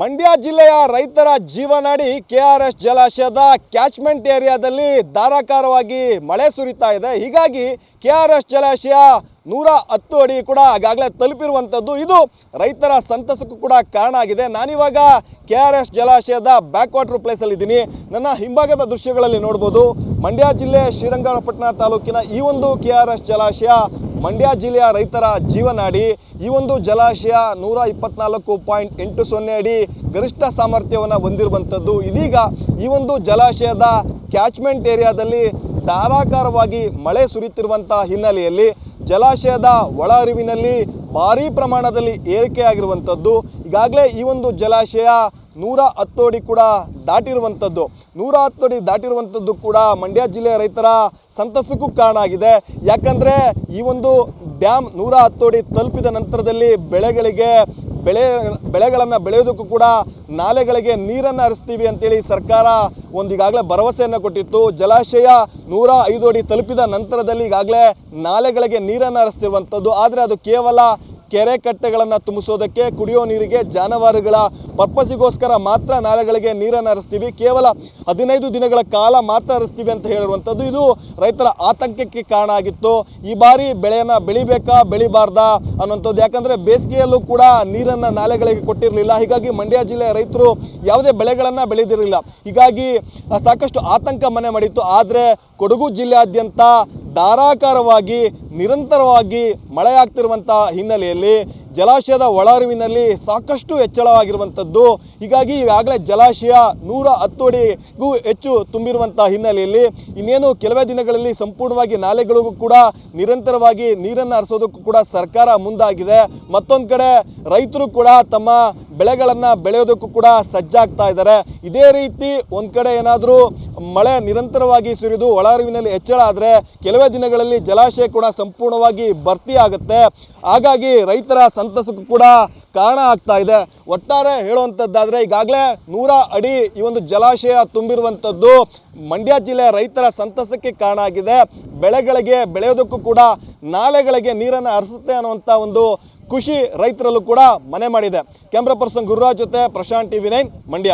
ಮಂಡ್ಯ ಜಿಲ್ಲೆಯ ರೈತರ ಜೀವನಾಡಿ ಕೆ ಆರ್ ಎಸ್ ಜಲಾಶಯದ ಕ್ಯಾಚ್ಮೆಂಟ್ ಏರಿಯಾದಲ್ಲಿ ಧಾರಾಕಾರವಾಗಿ ಮಳೆ ಸುರಿತಾ ಇದೆ. ಹೀಗಾಗಿ ಕೆ ಆರ್ ಎಸ್ ಜಲಾಶಯ ನೂರ ಹತ್ತು ಅಡಿ ಕೂಡ ಆಗಾಗಲೇ ತಲುಪಿರುವಂಥದ್ದು. ಇದು ರೈತರ ಸಂತಸಕ್ಕೂ ಕೂಡ ಕಾರಣ ಆಗಿದೆ. ನಾನಿವಾಗ ಕೆ ಆರ್ ಎಸ್ ಜಲಾಶಯದ ಬ್ಯಾಕ್ ವಾಟರ್ ಪ್ಲೇಸಲ್ಲಿ ಇದ್ದೀನಿ. ನನ್ನ ಹಿಂಭಾಗದ ದೃಶ್ಯಗಳಲ್ಲಿ ನೋಡ್ಬೋದು, ಮಂಡ್ಯ ಜಿಲ್ಲೆ ಶ್ರೀರಂಗಪಟ್ಟಣ ತಾಲೂಕಿನ ಈ ಒಂದು ಕೆ ಆರ್ ಎಸ್ ಜಲಾಶಯ ಮಂಡ್ಯ ಜಿಲ್ಲೆಯ ರೈತರ ಜೀವನಾಡಿ ಈ ಒಂದು ಜಲಾಶಯ ನೂರ ಇಪ್ಪತ್ನಾಲ್ಕು ಪಾಯಿಂಟ್ ಎಂಟು ಸೊನ್ನೆ ಅಡಿ ಗರಿಷ್ಠ ಸಾಮರ್ಥ್ಯವನ್ನು ಹೊಂದಿರುವಂಥದ್ದು. ಇದೀಗ ಈ ಒಂದು ಜಲಾಶಯದ ಕ್ಯಾಚ್ಮೆಂಟ್ ಏರಿಯಾದಲ್ಲಿ ಧಾರಾಕಾರವಾಗಿ ಮಳೆ ಸುರಿಯುತ್ತಿರುವಂಥ ಹಿನ್ನೆಲೆಯಲ್ಲಿ ಜಲಾಶಯದ ಒಳ ಅರಿವಿನಲ್ಲಿ ಭಾರೀ ಪ್ರಮಾಣದಲ್ಲಿ ಏರಿಕೆಯಾಗಿರುವಂಥದ್ದು. ಈಗಾಗಲೇ ಈ ಒಂದು ಜಲಾಶಯ ನೂರ ಹತ್ತು ಅಡಿ ಕೂಡ ದಾಟಿರುವಂಥದ್ದು. ನೂರ ಹತ್ತು ಅಡಿ ದಾಟಿರುವಂಥದ್ದು ಕೂಡ ಮಂಡ್ಯ ಜಿಲ್ಲೆಯ ರೈತರ ಸಂತಸಕ್ಕೂ ಕಾರಣ ಆಗಿದೆ. ಯಾಕಂದರೆ ಈ ಒಂದು ಡ್ಯಾಮ್ ನೂರ ಹತ್ತು ಅಡಿ ತಲುಪಿದ ನಂತರದಲ್ಲಿ ಬೆಳೆಗಳಿಗೆ ಬೆಳೆ, ಬೆಳೆಗಳನ್ನು ಬೆಳೆಯೋದಕ್ಕೂ ಕೂಡ ನಾಲೆಗಳಿಗೆ ನೀರನ್ನು ಹರಿಸ್ತೀವಿ ಅಂತೇಳಿ ಸರ್ಕಾರ ಒಂದು ಈಗಾಗಲೇ ಭರವಸೆಯನ್ನು ಕೊಟ್ಟಿತ್ತು. ಜಲಾಶಯ ನೂರ ಐದು ಅಡಿ ತಲುಪಿದ ನಂತರದಲ್ಲಿ ಈಗಾಗಲೇ ನಾಲೆಗಳಿಗೆ ನೀರನ್ನು ಹರಿಸ್ತಿರುವಂಥದ್ದು. ಆದರೆ ಅದು ಕೇವಲ ಕೆರೆ ಕಟ್ಟೆಗಳನ್ನು ತುಂಬಿಸೋದಕ್ಕೆ ಕುಡಿಯೋ ನೀರಿಗೆ ಜಾನುವಾರುಗಳ ಪರ್ಪಸಿಗೋಸ್ಕರ ಮಾತ್ರ ನಾಲೆಗಳಿಗೆ ನೀರನ್ನು ಹರಿಸ್ತೀವಿ. ಕೇವಲ ಹದಿನೈದು ದಿನಗಳ ಕಾಲ ಮಾತ್ರ ಹರಿಸ್ತೀವಿ ಅಂತ ಹೇಳುವಂಥದ್ದು ಇದು ರೈತರ ಆತಂಕಕ್ಕೆ ಕಾರಣ ಆಗಿತ್ತು. ಈ ಬಾರಿ ಬೆಳೆಯನ್ನು ಬೆಳಿಬೇಕಾ, ಬೆಳಿಬಾರ್ದಾ ಅನ್ನುವಂಥದ್ದು. ಯಾಕಂದರೆ ಬೇಸಿಗೆಯಲ್ಲೂ ಕೂಡ ನೀರನ್ನು ನಾಲೆಗಳಿಗೆ ಕೊಟ್ಟಿರಲಿಲ್ಲ. ಹೀಗಾಗಿ ಮಂಡ್ಯ ಜಿಲ್ಲೆಯ ರೈತರು ಯಾವುದೇ ಬೆಳೆಗಳನ್ನು ಬೆಳೆದಿರಲಿಲ್ಲ. ಹೀಗಾಗಿ ಸಾಕಷ್ಟು ಆತಂಕ ಮನೆ ಮಾಡಿತ್ತು. ಆದರೆ ಕೊಡಗು ಜಿಲ್ಲೆಯಾದ್ಯಂತ ಧಾರಾಕಾರವಾಗಿ ನಿರಂತರವಾಗಿ ಮಳೆಯಾಗ್ತಿರುವಂಥ ಹಿನ್ನೆಲೆಯಲ್ಲಿ ಜಲಾಶಯದ ಒಳಹರಿವಿನಲ್ಲಿ ಸಾಕಷ್ಟು ಹೆಚ್ಚಳವಾಗಿರುವಂಥದ್ದು. ಹೀಗಾಗಿ ಈಗಾಗಲೇ ಜಲಾಶಯ ನೂರ ಹತ್ತು ಅಡಿಗೂ ಹೆಚ್ಚು ತುಂಬಿರುವಂಥ ಹಿನ್ನೆಲೆಯಲ್ಲಿ ಇನ್ನೇನು ಕೆಲವೇ ದಿನಗಳಲ್ಲಿ ಸಂಪೂರ್ಣವಾಗಿ ನಾಲೆಗಳಿಗೂ ಕೂಡ ನಿರಂತರವಾಗಿ ನೀರನ್ನು ಹರಿಸೋದಕ್ಕೂ ಕೂಡ ಸರ್ಕಾರ ಮುಂದಾಗಿದೆ. ಮತ್ತೊಂದು ಕಡೆ ರೈತರು ಕೂಡ ತಮ್ಮ ಬೆಳೆಗಳನ್ನು ಬೆಳೆಯೋದಕ್ಕೂ ಕೂಡ ಸಜ್ಜಾಗ್ತಾ ಇದ್ದಾರೆ. ಇದೇ ರೀತಿ ಒಂದು ಕಡೆ ಏನಾದರೂ ಮಳೆ ನಿರಂತರವಾಗಿ ಸುರಿದು ಒಳಹರಿವಿನಲ್ಲಿ ಹೆಚ್ಚಳ ಆದರೆ ಕೆಲವೇ ದಿನಗಳಲ್ಲಿ ಜಲಾಶಯ ಕೂಡ ಸಂಪೂರ್ಣವಾಗಿ ಭರ್ತಿ ಆಗುತ್ತೆ ಹಾಗಾಗಿ ರೈತರ ಸಂತಸಕ್ಕೂ ಕೂಡ ಕಾರಣ ಆಗ್ತಾ ಇದೆ. ಒಟ್ಟಾರೆ ಹೇಳುವಂಥದ್ದಾದರೆ ಈಗಾಗಲೇ ನೂರ ಅಡಿ ಈ ಒಂದು ಜಲಾಶಯ ತುಂಬಿರುವಂಥದ್ದು ಮಂಡ್ಯ ಜಿಲ್ಲೆಯ ರೈತರ ಸಂತಸಕ್ಕೆ ಕಾರಣ ಆಗಿದೆ. ಬೆಳೆಗಳಿಗೆ, ಬೆಳೆಯೋದಕ್ಕೂ ಕೂಡ ನಾಲೆಗಳಿಗೆ ನೀರನ್ನು ಹರಿಸುತ್ತೆ ಅನ್ನುವಂಥ ಒಂದು ಖುಷಿ ರೈತರಲ್ಲೂ ಕೂಡ ಮನೆ ಮಾಡಿದೆ. ಕ್ಯಾಮ್ರಾ ಪರ್ಸನ್ ಗುರುರಾಜ್ ಜೊತೆ ಪ್ರಶಾಂತ್ ಟಿವಿ ನೈನ್ ಮಂಡ್ಯ.